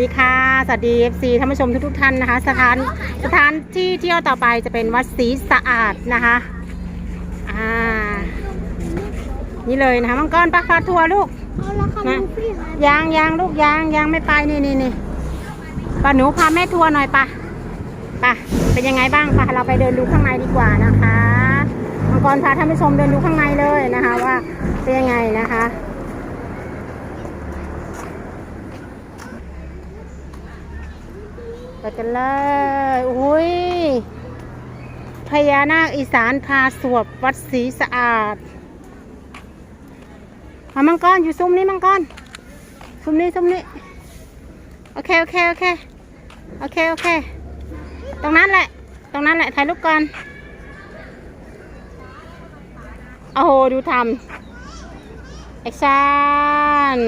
ดีค่ะ สวัสดี FC ท่านผู้ชมทุกๆท่านนะคะ สถานสถานที่เที่ยวต่อไปจะเป็นวัดศรีสะอาดนะคะอ่านี่เลยนะคะมังกรปลาพาทัวร์ลูกเอาละค่ะนะลูฟี่หายยางยางลูกยางยางไม่ไปนี่นี่นี่ป้าหนูพาแม่ทัวร์หน่อยปะปะเป็นยังไงบ้างปะเราไปเดินดูข้างในดีกว่านะคะมังกรพาท่านผู้ชมเดินดูข้างในเลยนะคะ ว่าเป็นยังไงนะคะ ไป กันเลยอุ้ยพญานาคอีสานพาสวบวัดศรีสะอาดมามังกรอยู่ซุ้มนี้มังกรซุ้มนี้ซุ้มนี้โอเคโอเคโอเคโอเคโอเค ตรงนั้นแหละ ตรงนั้นแหละถ่ายรูปก่อนโอ้โหดูทำแอคชั่น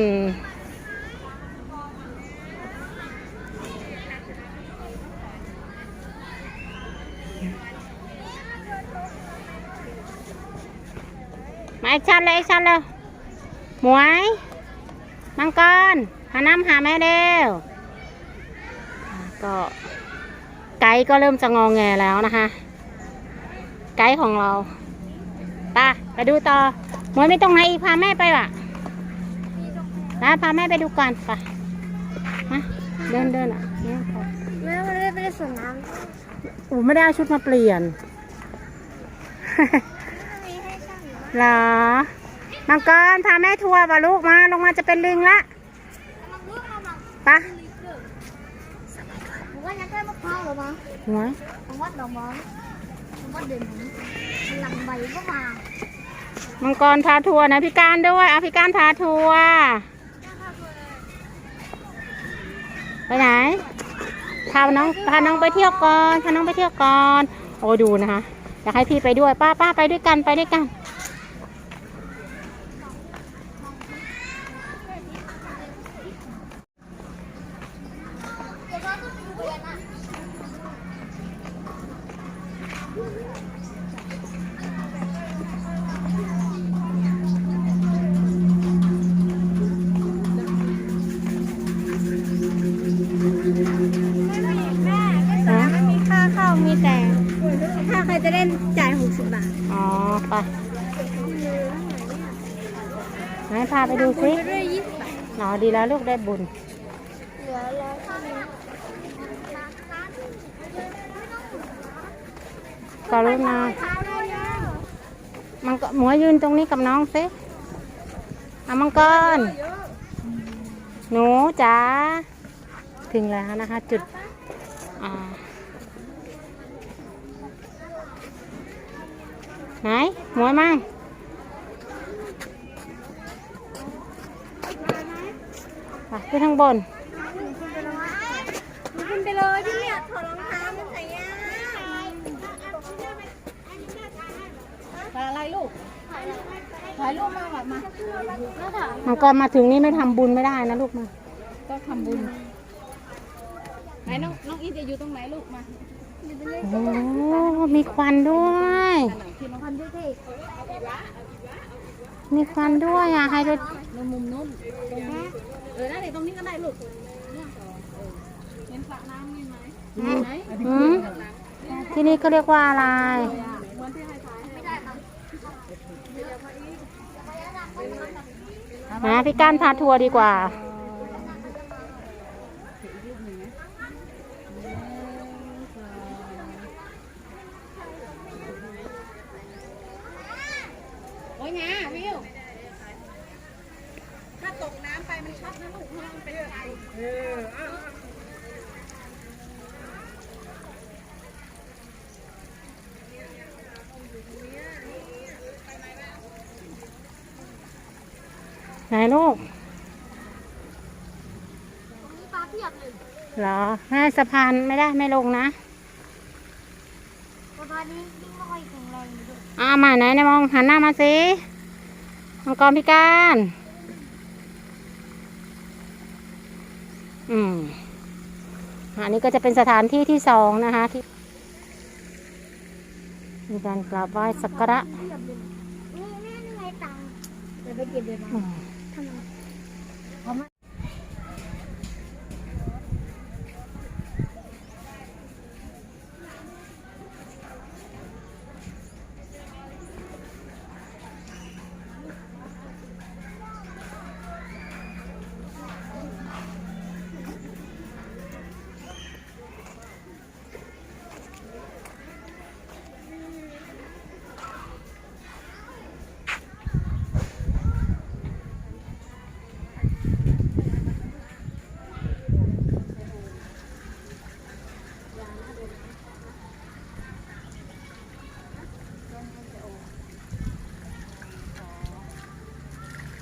แอคชั่นเลยแอคชั่นเลยหมวยมังกรหาน้ำหาแม่เร็วก็ไกด์ก็เริ่มจะงองแงแล้วนะคะ ไกด์ของเราไปไปดูต่อหมวยไม่ตรงไหนอีกพาแม่ไปว่ะไปพาแม่ไปดูก่อนไปมาเดินเดินอะเนี่ยพอแม่ไม่ได้ไปเล่นสวนน้โอ้ไม่ได้เอาชุดมาเปลี่ยนำมีให้ช่างอยู่เหรอ มังกรพาแม่ทัวร์ป่ะลูกมา ลงมาจะเป็นลิงละมันลูกเราบังไปะผมว่าจะได้มะพร้าวหรือมั้งหมวยผมว่าดอกมอนผมว่าเด่นมันลำใบก็มามังกรพาทัวร์นะพี่การด้วยเอาพี่การพาทัวร์ไปไหนพาน้องพาน้องไปเที่ยวก่อนพาน้องไปเที่ยวก่อนโอ้ดูนะคะอยากให้พี่ไปด้วยป้าป้าไปด้วยกันไปด้วยกัน ฮะไม่มีค่าเข้ามีแต่ ถ้าใครจะเล่นจ่ายหกสิบบาทอ๋อ ไปไหนพาไปดูสิไปด้วยยี่สิบบาทอ๋อดีแล้วลูกได้บุญ เหลือร้อยเท่านี้ กรุณามังกรหมวยยืนตรงนี้กับน้องสิเอามังกร หนูจ๋า ถึงแล้วนะคะ จุดไหนหมวยมั่งไปขึ้นข้างบน ขึ้นไปเลยพี่เนี่ยถอดรองเท้ามันใส่ยาก อะไรลูกถ่ายรูปมาแบบมามังกรมาถึงนี่ไม่ทำบุญไม่ได้นะลูกมา ก็ทำบุญ ไหนน้องน้องอีทจะอยู่ตรงไหนลูกมาโอ้มีควันด้วยที่น้องพันด้วยเท่มีควันด้วยอะให้ด้วยในมุมนู้นตรงนี้เออได้เลยตรงนี้ก็ได้ลูกเนี่ยเออเห็นสระน้ำนี่ไหมไหนอืมที่นี่ก็เรียกว่าอะไร เหมือนที่ให้ถ่ายให้ นะพี่ก้านพาทัวร์ดีกว่า โอ้ยงาวิว ถ้าตกน้ำไปมันช็อตนะลูกมันเป็นไฟ ไหนลูกมีปลาเพียบเลยเหรอแม่สะพานไม่ได้ไม่ลงนะสะพานนี้ยิ่งไม่ค่อยแข็งแรงอยู่ด้วยอ่ามาไหนเนี่ยมองหันหน้ามาสิมังกรพี่ก้านอืมอันนี้ก็จะเป็นสถานที่ที่สองนะคะที่ มีการกราบไหว้สักการะเพียบเลยนี่แม่นี่ไงตังค์เดี๋ยวไปเก็บเลยนะ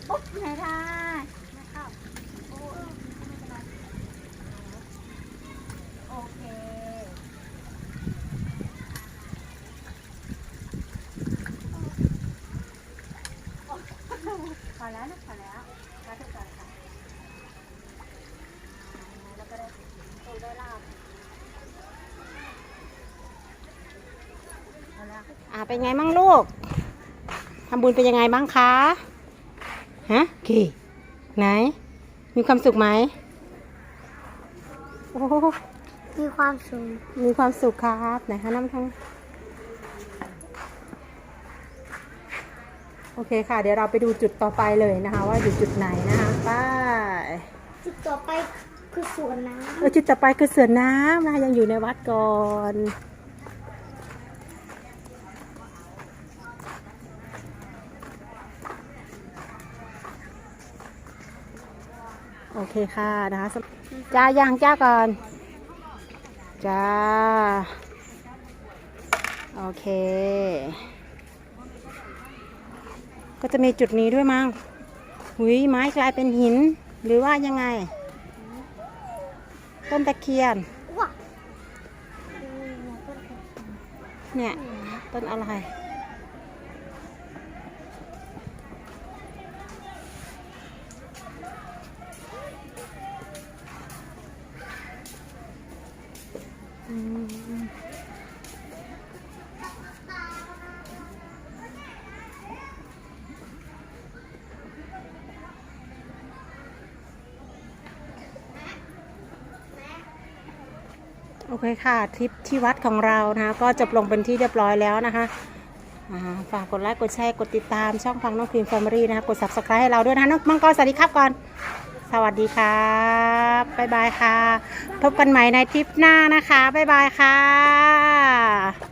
ปุ๊บไหนท่าโอเคพอแล้วนะพอแล้วมาทุกคนค่ะแล้วก็ได้ตูได้ลาบอ่าเป็นไงบ้างลูกทำบุญเป็นยังไงบ้างคะ ฮะกี่ไหน มีความสุขไหมโอ้โหมีความสุข มีความสุขครับไหนคะน้ำทั้งโอเคค่ะ เดี๋ยวเราไปดูจุดต่อไปเลยนะคะ ว่าอยู่จุดไหนนะคะไป้าจุดต่อไปคือสวนน้เออจุดต่อไปคือเสือน้ำนะคะยังอยู่ในวัดก่อน โอเคค่ะนะคะสำจ้าย่างจ้าก่อนจ้าโอเค ก็จะมีจุดนี้ด้วยมั้งหุยไม้กลายเป็นหิน หรือว่ายังไง ต้นตะเคียนำว้าเนี่ย ต้นอะไร โอเคค่ะทริปที่วัดของเรานะคะก็จบลงเป็นที่เรียบร้อยแล้วนะคะฝากกดไลค์กดแชร์กดติดตามช่องฟังน้องครีมแฟมิลี่นะคะกด subscribe ให้เราด้วยนะคะน้องมังกรสวัสดีครับก่อน สวัสดีครับบ๊ายบายค่ะ พบกันใหม่ในทริปหน้านะคะบ๊ายบายค่ะ